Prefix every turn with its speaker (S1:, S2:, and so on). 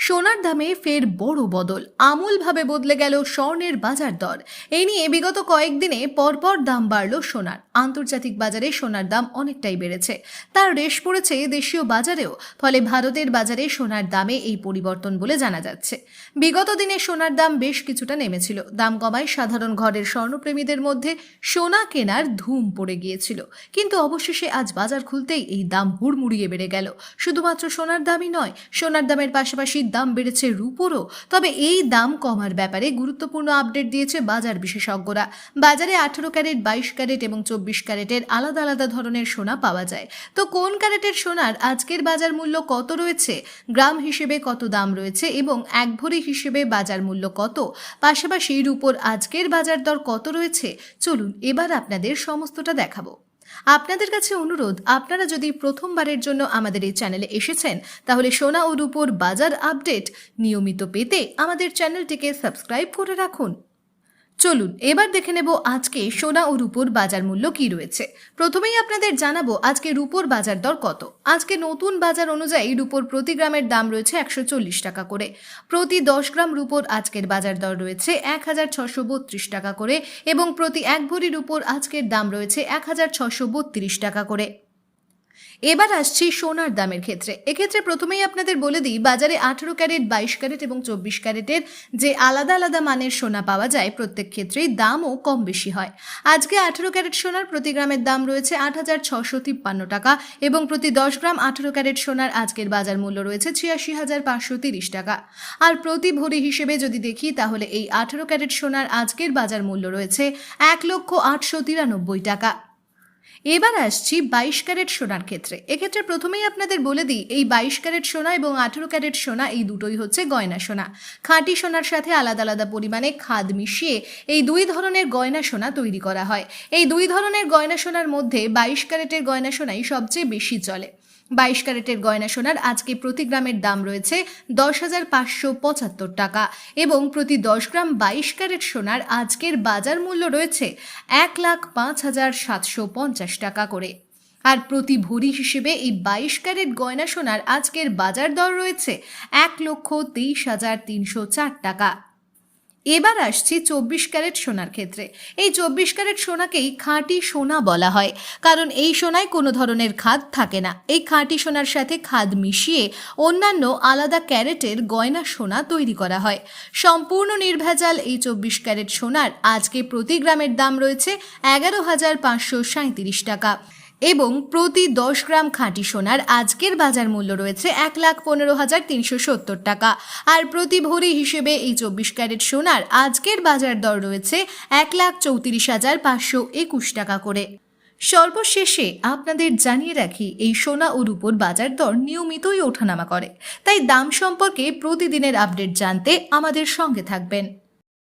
S1: সোনার দামে ফের বড় বদল। আমূলভাবে বদলে গেল স্বর্ণের বাজার দর। এই নিয়ে বিগত কয়েকদিনে পরপর দাম বাড়ল সোনার। আন্তর্জাতিক বাজারে সোনার দাম অনেকটাই বেড়েছে। তার রেশ পড়েছে দেশীয় বাজারেও, ফলে ভারতের বাজারে সোনার দামে এই পরিবর্তন বলে জানা যাচ্ছে। বিগত দিনে সোনার দাম বেশ কিছুটা নেমেছিল। দাম কমায় সাধারণ ঘরের স্বর্ণপ্রেমীদের মধ্যে সোনা কেনার ধুম পড়ে গিয়েছিল। কিন্তু অবশেষে আজ বাজার খুলতেই এই দাম হুড়মুড়িয়ে বেড়ে গেল। শুধুমাত্র সোনার দামই নয়, সোনার দামের পাশাপাশি দাম বেড়েছে রূপোরও। তবে এই দাম কমার ব্যাপারে গুরুত্বপূর্ণ আপডেট দিয়েছে বাজার বিশেষজ্ঞরা। বাজারে আঠারো ক্যারেট, বাইশ ক্যারেট এবং চব্বিশ ক্যারেটের আলাদা আলাদা ধরনের সোনা পাওয়া যায়। তো কোন ক্যারেটের সোনার আজকের বাজার মূল্য কত রয়েছে? গ্রাম হিসেবে কত দাম রয়েছে এবং এক ভরি হিসেবে বাজার মূল্য কত? পাশাপাশি রুপোর আজকের বাজার দর কত রয়েছে? চলুন এবার আপনাদের সমস্তটা দেখাবো। আপনাদের কাছে অনুরোধ, আপনারা যদি প্রথমবারের জন্য আমাদের এই চ্যানেলে এসেছেন, তাহলে সোনা ও রূপোর বাজার আপডেট নিয়মিত পেতে আমাদের চ্যানেলটিকে সাবস্ক্রাইব করে রাখুন। চলুন, এবার দেখে নেব আজকে সোনা ও রূপোর বাজার মূল্য কি রয়েছে। প্রথমেই আপনাদের জানাব আজকে রূপোর বাজার দর কত। আজকে নতুন বাজার অনুযায়ী রূপোর প্রতি গ্রামের দাম রয়েছে একশো চল্লিশ টাকা করে। প্রতি দশ গ্রাম রূপোর আজকের বাজার দর রয়েছে এক হাজার ছশো বত্রিশ টাকা করে এবং প্রতি এক ভরি রূপোর আজকের দাম রয়েছে এক হাজার ছশো বত্রিশ টাকা করে। এবার আসছি সোনার দামের ক্ষেত্রে। এক্ষেত্রে প্রথমেই আপনাদের বলে দিই, বাজারে আঠেরো ক্যারেট, বাইশ ক্যারেট এবং চব্বিশ ক্যারেটের যে আলাদা আলাদা মানের সোনা পাওয়া যায়, প্রত্যেক ক্ষেত্রেই দামও কম বেশি হয়। আজকে আঠেরো ক্যারেট সোনার প্রতি গ্রামের দাম রয়েছে আট হাজার ছশো তিপ্পান্ন টাকা এবং প্রতি দশ গ্রাম আঠেরো ক্যারেট সোনার আজকের বাজার মূল্য রয়েছে ছিয়াশি হাজার পাঁচশো তিরিশ টাকা। আর প্রতি ভরি হিসেবে যদি দেখি, তাহলে এই আঠেরো ক্যারেট সোনার আজকের বাজার মূল্য রয়েছে এক লক্ষ আটশো তিরানব্বই টাকা। এবার আসছি বাইশ ক্যারেট সোনার ক্ষেত্রে। এক্ষেত্রে প্রথমেই আপনাদের বলে দিই, এই বাইশ ক্যারেট সোনা এবং আঠেরো ক্যারেট সোনা এই দুটোই হচ্ছে গয়না সোনা। খাঁটি সোনার সাথে আলাদা আলাদা পরিমাণে খাদ মিশিয়ে এই দুই ধরনের গয়না সোনা তৈরি করা হয়। এই দুই ধরনের গয়না সোনার মধ্যে বাইশ ক্যারেটের গয়না সোনাই সবচেয়ে বেশি চলে। বাইশ ক্যারেটের গয়না সোনার আজকে প্রতি গ্রামের দাম রয়েছে দশ হাজার পাঁচশো পঁচাত্তর টাকা এবং প্রতি দশ গ্রাম বাইশ ক্যারেট সোনার আজকের বাজার মূল্য রয়েছে এক লাখ পাঁচ হাজার সাতশো পঞ্চাশ টাকা করে। আর প্রতি ভরি হিসেবে এই বাইশ ক্যারেট গয়না সোনার আজকের বাজার দর রয়েছে এক লক্ষ তেইশ হাজার তিনশো চার টাকা। এবার আসছি চব্বিশ ক্যারেট সোনার ক্ষেত্রে। এই চব্বিশ ক্যারেট সোনাকেই খাঁটি সোনা বলা হয়। কারণ এই সোনায় কোনো ধরনের খাদ থাকে না। এই খাঁটি সোনার সাথে খাদ মিশিয়ে অন্যান্য আলাদা ক্যারেটের গয়না সোনা তৈরি করা হয়। সম্পূর্ণ নির্ভেজাল এই চব্বিশ ক্যারেট সোনার আজকে প্রতি গ্রামের দাম রয়েছে এগারো হাজার পাঁচশো সাঁত্রিশ টাকা। এবং প্রতি দশ গ্রাম খাঁটি সোনার আজকের বাজার মূল্য রয়েছে এক লাখ পনেরো হাজার তিনশো সত্তর টাকা। আর প্রতি ভরি হিসেবে এই চব্বিশ ক্যারেট সোনার আজকের বাজার দর রয়েছে এক লাখ চৌত্রিশ হাজার পাঁচশো একুশ টাকা করে। সর্বশেষে আপনাদের জানিয়ে রাখি, এই সোনা ও রূপোর বাজার দর নিয়মিতই ওঠানামা করে। তাই দাম সম্পর্কে প্রতিদিনের আপডেট জানতে আমাদের সঙ্গে থাকবেন।